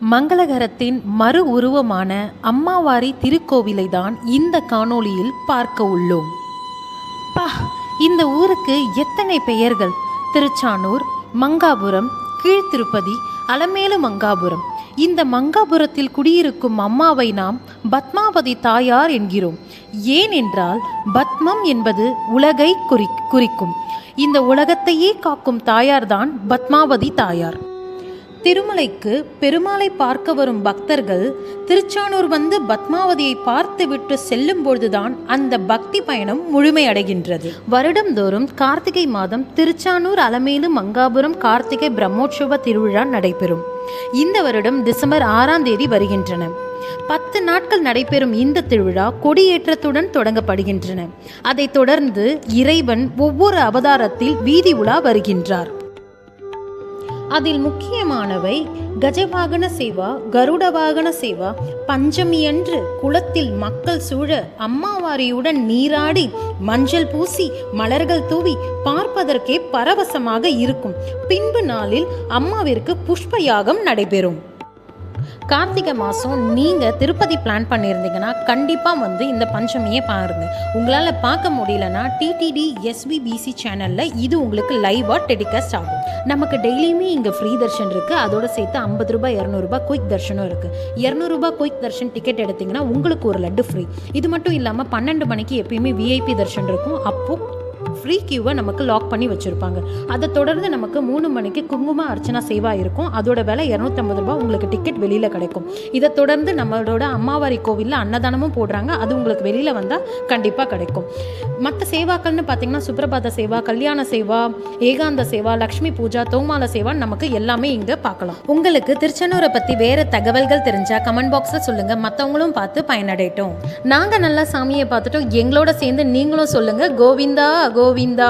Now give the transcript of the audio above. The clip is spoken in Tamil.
மங்களகரத்தின் மறு உருவமான அம்மாவாரி திருக்கோவிலை தான் இந்த காணொளியில் பார்க்க உள்ளோம். பா இந்த ஊருக்கு எத்தனை பெயர்கள்? திருச்சானூர் மங்காபுரம் கீழ்த்திருப்பதி அலமேலு மங்காபுரம். இந்த மங்காபுரத்தில் குடியிருக்கும் அம்மாவை நாம் பத்மாவதி தாயார் என்கிறோம். ஏனென்றால் பத்மம் என்பது உலகை குறி குறிக்கும். இந்த உலகத்தையே காக்கும் தாயார்தான் பத்மாவதி தாயார். திருமலைக்கு பெருமாளை பார்க்க வரும் பக்தர்கள் திருச்சானூர் வந்து பத்மாவதியை பார்த்துவிட்டு செல்லும் பொழுதுதான் அந்த பக்தி பயணம் முழுமையடைகின்றது. வருடந்தோறும் கார்த்திகை மாதம் திருச்சானூர் அலமேலு மங்காபுரம் கார்த்திகை பிரம்மோற்சவ திருவிழா நடைபெறும். இந்த வருடம் டிசம்பர் ஆறாம் தேதி வருகின்றன. பத்து நாட்கள் நடைபெறும் இந்த திருவிழா கொடியேற்றத்துடன் தொடங்கப்படுகின்றன. அதைத் தொடர்ந்து இறைவன் ஒவ்வொரு அவதாரத்தில் வீதி உலா வருகின்றார். அதில் முக்கியமானவை கஜவாகன சேவா கருட வாகன சேவா பஞ்சமியன்று குளத்தில் மக்கள் சூழ அம்மாவாரியுடன் நீராடி மஞ்சள் பூசி மலர்கள் தூவி பார்ப்பதற்கே பரவசமாக இருக்கும். பின்பு நாளில் அம்மாவிற்கு புஷ்ப யாகம் நடைபெறும். கார்த்திகை மாதம் நீங்கள் திருப்பதி பிளான் பண்ணியிருந்தீங்கன்னா கண்டிப்பாக வந்து இந்த பஞ்சமியை பாருங்க. உங்களால் பார்க்க முடியலன்னா டிடிடி எஸ்விபிசி சேனலில் இது உங்களுக்கு லைவாக டெடிகாஸ்ட் ஆகும். நமக்கு டெய்லியுமே இங்கே ஃப்ரீ தர்ஷன் இருக்குது அதோட சேர்த்து ஐம்பது ரூபாய் இரநூறுபா குயிக் தர்ஷனும் இருக்குது இரநூறுபா குயிக் தர்ஷன் டிக்கெட் எடுத்தீங்கன்னா உங்களுக்கு ஒரு லட்டு ஃப்ரீ இது மட்டும் இல்லாமல் பன்னெண்டு மணிக்கு எப்பயுமே விஐபி தர்ஷன் இருக்கும். அப்போது ஃப்ரீ கியூவை நமக்கு லாக் பண்ணி வச்சுருப்பாங்க. அதை தொடர்ந்து நமக்கு மூணு மணிக்கு குங்கும அர்ச்சனா சேவா இருக்கும். அதோட விலை இரநூத்தம்பது ரூபாய் உங்களுக்கு டிக்கெட் வெளியில் கிடைக்கும். இதை தொடர்ந்து நம்மளோட அம்மாவாரி கோவிலில் அன்னதானமும் போடுறாங்க. அது உங்களுக்கு வெளியில் வந்தால் கண்டிப்பாக கிடைக்கும். மற்ற சேவாக்கள்னு பார்த்தீங்கன்னா சுப்ரபாத சேவா கல்யாண சேவா ஏகாந்த சேவா லக்ஷ்மி பூஜா தோமால சேவா நமக்கு எல்லாமே இங்கே பார்க்கலாம் உங்களுக்கு திருச்செந்தூரை பற்றி வேறு தகவல்கள் தெரிஞ்சால் கமெண்ட் பாக்ஸில் சொல்லுங்கள் மற்றவங்களும் பார்த்து பயனடையட்டும். நாங்கள் நல்லா சாமியை பார்த்துட்டோம். எங்களோட சேர்ந்து நீங்களும் சொல்லுங்கள் கோவிந்தா கோ கோவிந்தா